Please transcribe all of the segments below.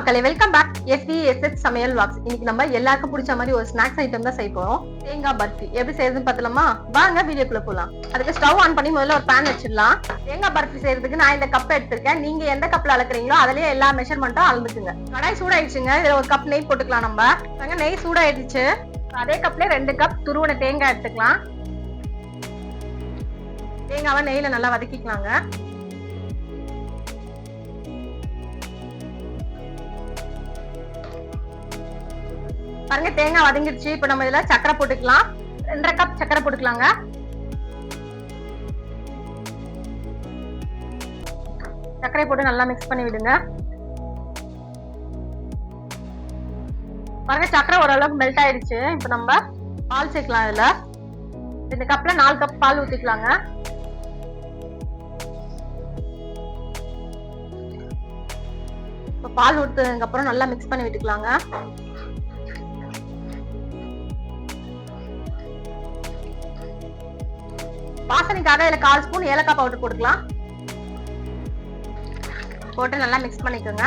மக்களே welcome back S V S S சமையல் walks இன்னைக்கு நம்ம எல்லாருக்கும் பிடிச்ச மாதிரி ஒரு ஸ்நாக்ஸ் ஐட்டம் தான் செய்ய போறோம். தேங்காய் பர்ஃபி எப்படி செய்யறதுன்னு பார்த்தலாமா வாங்க வீடியோக்குள்ள போலாம். அதுக்கு ஸ்டவ் ஆன் பண்ணி முதல்ல ஒரு பேன் வச்சிடலாம். தேங்காய் பர்ஃபி செய்யறதுக்கு நான் இந்த கப் எடுத்திருக்கேன். நீங்க எந்த கப்ல அளக்குறீங்களோ அதுலயே எல்லா மெஷர்மெண்ட்டும் அளந்துக்குங்க. கடாய் சூடாயிடுச்சுங்க. இதுல ஒரு கப் நெய் போட்டுக்கலாம் நம்ம. நெய் சூடாயிடுச்சு. அதே கப்ல ரெண்டு கப் துருவன தேங்காய் எடுத்துக்கலாம். தேங்காவை நெய்ல நல்லா வதக்கிக்கலாங்க. பாருங்க தேங்காய் வதங்கிடுச்சு இப்போ நம்ம இதுல சக்கரை போட்டுக்கலாம். ரெண்டரை கப் சக்கரை போட்டுக்கலாங்க. சர்க்கரை போட்டு நல்லா மிக்ஸ் பண்ணி விடுங்க. பாருங்க சக்கரை ஓரளவுக்கு மெல்ட் ஆயிடுச்சு. இப்போ நம்ம பால் சேர்க்கலாம் இதுல. இந்த கப்ல நாலு கப் பால் ஊத்திக்கலாங்க. இப்போ பால் ஊத்துனதுக்கு அப்புறம் நல்லா மிக்ஸ் பண்ணி விட்டுக்கலாங்க. வாசனைக்காக இதுல கால் ஸ்பூன் ஏலக்காய் பவுடர் போட்டுக்கலாம். போட்டு நல்லா மிக்ஸ் பண்ணிக்கோங்க.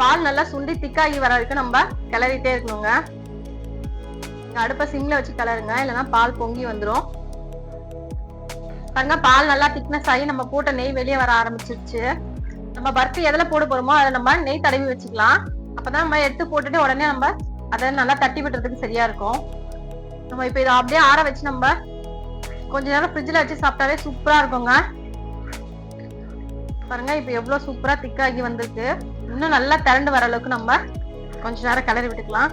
பால் நல்லா சுண்டி திக்காகி வர வரைக்கும் நம்ம கிளறிட்டே இருக்கணுங்க. அடுப்பை சிம்ல வச்சு கிளறுங்க. இல்லைன்னா பால் பொங்கி வந்துடும் பாருங்க பால் நல்லா திக்னஸ் ஆகி நம்ம போட்ட நெய் வெளியே வர ஆரம்பிச்சிருச்சு. நம்ம பர்ஃபி எதில் போட போறோமோ அதை நம்ம நெய் தடவி வச்சுக்கலாம். அப்பதான் நம்ம எடுத்து போட்டுட்டு உடனே நம்ம அதை நல்லா தட்டி விடுறதுக்கு சரியா இருக்கும். நம்ம இப்ப இதை அப்படியே ஆற வச்சு நம்ம கொஞ்ச நேரம் ஃப்ரிட்ஜ்ல வச்சு சாப்பிட்டாலே சூப்பரா இருக்குங்க. பாருங்க இப்ப எவ்வளவு சூப்பரா திக்காகி வந்திருக்கு. இன்னும் நல்லா திரண்டு வர அளவுக்கு நம்ம கொஞ்ச நேரம் கிளறி விட்டுக்கலாம்.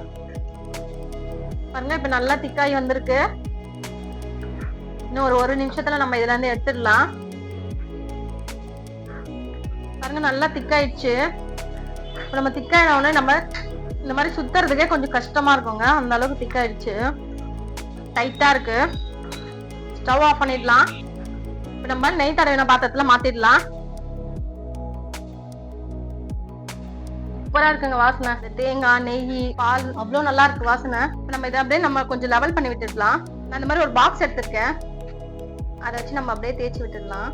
பாருங்க இப்ப நல்லா திக்காகி வந்திருக்கு. இன்னும் ஒரு ஒரு நிமிஷத்துல நம்ம இதுல இருந்து எடுத்துடலாம். பாருங்க நல்லா திக்காயிடுச்சு இப்போ நம்ம திக்காயின உடனே நம்ம இந்த மாதிரி சுத்துறதுக்கே கொஞ்சம் கஷ்டமா இருக்குங்க. அந்த அளவுக்கு திக்காயிடுச்சு. டைட்டா இருக்கு. ஸ்டவ் ஆஃப் பண்ணிடலாம். இப்போ நம்ம நெய் தடவின பாத்திரத்துல மாத்திடலாம். சூப்பரா இருக்குங்க வாசனை. இந்த தேங்காய் நெய் பால் அவ்வளோ நல்லா இருக்கு வாசனை. நம்ம இதை அப்படியே நம்ம கொஞ்சம் லெவல் பண்ணி விட்டுடலாம். நான் இந்த மாதிரி ஒரு பாக்ஸ் எடுத்திருக்கேன். அதை வச்சு நம்ம அப்படியே தேய்ச்சி விட்டுடலாம்.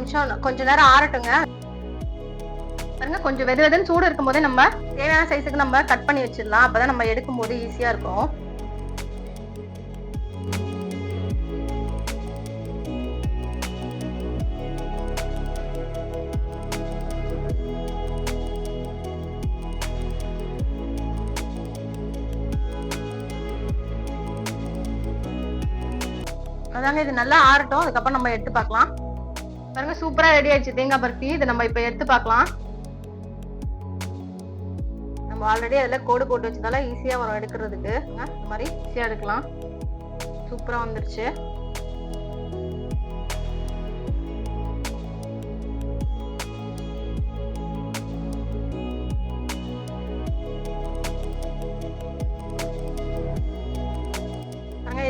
நிமிஷம் கொஞ்ச நேரம் ஆறட்டுங்க. பாருங்க கொஞ்சம் வெது வெதுன்னு சூடு இருக்கும் போதே நம்ம தேவையான சைஸுக்கு நம்ம கட் பண்ணி வச்சிடலாம். அப்பதான் நம்ம எடுக்கும் போது ஈஸியா இருக்கும். அதாங்க இது நல்லா ஆறட்டும். அதுக்கப்புறம் நம்ம எடுத்து பார்க்கலாம். பாருங்க சூப்பரா ரெடி ஆயிடுச்சு. தேங்காய் பருத்தி இதை நம்ம இப்ப எடுத்து பார்க்கலாம். நம்ம ஆல்ரெடி அதில் கோடு போட்டு வச்சதால ஈஸியா வரும் எடுக்கிறதுக்கு. இந்த மாதிரி ஈஸியா எடுக்கலாம். சூப்பரா வந்துருச்சு.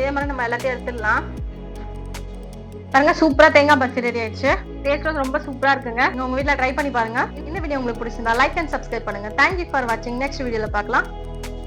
இதே மாதிரி நம்ம எல்லாத்தையும் எடுத்துடலாம். பாருங்க சூப்பரா தேங்காய் பர்ஃபி ரெடி ஆயிடுச்சு. டேஸ்ட் வந்து ரொம்ப சூப்பரா இருக்குங்க. நீங்க உங்க வீட்ல ட்ரை பண்ணி பாருங்க. இந்த வீடியோ உங்களுக்கு பிடிச்சிருந்தா லைக் அண்ட் சப்ஸ்கிரைப் பண்ணுங்க. தேங்க்யூ ஃபார் வாட்சிங் நெக்ஸ்ட் வீடியோல பார்க்கலாம்.